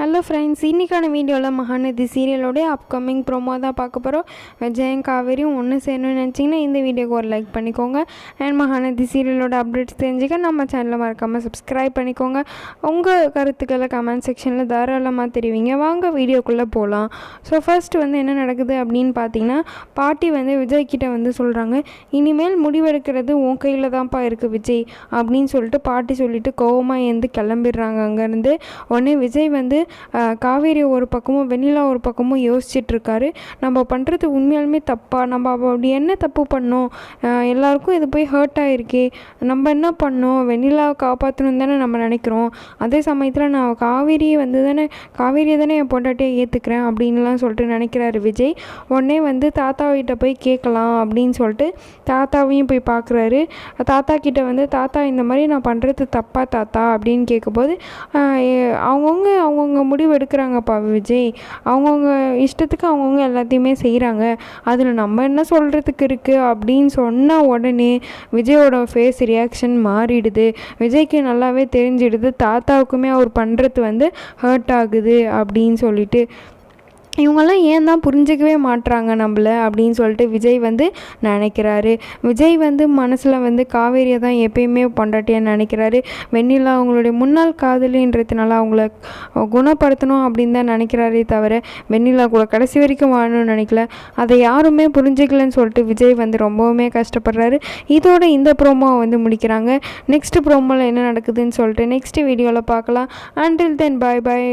Hello friends இன்றைக்கான வீடியோவில் Mahanadi சீரியலோடைய upcoming promo தான் பார்க்க போகிறோம் விஜயம் காவேரியும் ஒன்று சேரணும்னு நினச்சிங்கன்னா இந்த வீடியோக்கு ஒரு லைக் பண்ணிக்கோங்க. அண்ட் மகாநதி சீரியலோட அப்டேட்ஸ் தெரிஞ்சுக்க நம்ம சேனலை மறக்காமல் சப்ஸ்கிரைப் பண்ணிக்கோங்க. உங்கள் கருத்துக்களை கமெண்ட் செக்ஷனில் தாராளமாக தெரிவிங்க. வாங்க வீடியோக்குள்ளே போகலாம் ஸோ ஃபர்ஸ்ட் வந்து என்ன நடக்குது அப்படின்னு பார்த்தீங்கன்னா பாட்டி வந்து விஜய் கிட்டே வந்து சொல்கிறாங்க இனிமேல் முடிவெடுக்கிறது உன் கையில் தான்ப்பா இருக்குது விஜய் அப்படின்னு சொல்லிட்டு பாட்டி சொல்லிவிட்டு கோவமாக எழுந்து கிளம்பிடுறாங்க அங்கேருந்து. உடனே விஜய் வந்து காவேரி ஒரு பக்கமும் வெண்ணிலா ஒரு பக்கமும் யோசிச்சிட்ருக்காரு. நம்ம பண்ணுறது உண்மையாலுமே தப்பாக நம்ம அப்படி என்ன தப்பு பண்ணோம்? எல்லாருக்கும் இது போய் ஹர்ட் ஆகிருக்கே நம்ம என்ன பண்ணோம்? வெண்ணிலாவை காப்பாற்றணும் தானே நம்ம நினைக்கிறோம். அதே சமயத்தில் நான் காவேரியை வந்து தானே காவேரியை தானே என் பொண்டாட்டியை ஏற்றுக்கிறேன் அப்படின்லாம் சொல்லிட்டு நினைக்கிறாரு விஜய். உடனே வந்து தாத்தாவிட்ட போய் கேட்கலாம் அப்படின்னு சொல்லிட்டு தாத்தாவையும் போய் பார்க்குறாரு தாத்தா கிட்ட வந்து தாத்தா இந்த மாதிரி நான் பண்ணுறது தப்பா தாத்தா? அப்படின்னு கேட்கும்போது அவங்கவுங்க அவங்கவுங்க அவங்கவுங்க முடிவு எடுக்கிறாங்கப்பா விஜய். அவங்கவுங்க இஷ்டத்துக்கு அவங்கவுங்க எல்லாத்தையுமே செய்கிறாங்க அதில் நம்ம என்ன சொல்கிறதுக்கு இருக்குது அப்படின்னு சொன்ன உடனே விஜயோட ஃபேஸ் ரியாக்ஷன் மாறிடுது. விஜய்க்கு நல்லாவே தெரிஞ்சிடுது. தாத்தாவுக்குமே அவர் பண்ணுறது வந்து ஹர்ட் ஆகுது அப்படின்னு சொல்லிட்டு இவங்கெல்லாம் ஏன் தான் புரிஞ்சிக்கவே மாட்றாங்க நம்மள அப்படின்னு சொல்லிட்டு விஜய் வந்து நினைக்கிறாரு. விஜய் வந்து மனசில் வந்து காவேரியை தான் எப்பயுமே பொண்டாட்டியாக நினைக்கிறாரு. வெண்ணிலா அவங்களுடைய முன்னாள் காதலின்றதுனால அவங்கள குணப்படுத்தணும் அப்படின்னு தான் நினைக்கிறாரே தவிர வெண்ணிலா கூட கடைசி வரைக்கும் வாழணும்னு நினைக்கல. அதை யாருமே புரிஞ்சிக்கலன்னு சொல்லிட்டு விஜய் வந்து ரொம்பவுமே கஷ்டப்படுறாரு. இதோட இந்த ப்ரோமோ வந்து முடிக்கிறாங்க. நெக்ஸ்ட் ப்ரோமோவில் என்ன நடக்குதுன்னு சொல்லிட்டு நெக்ஸ்ட் வீடியோவில் பார்க்கலாம். அண்டில் தென் பாய் பாய்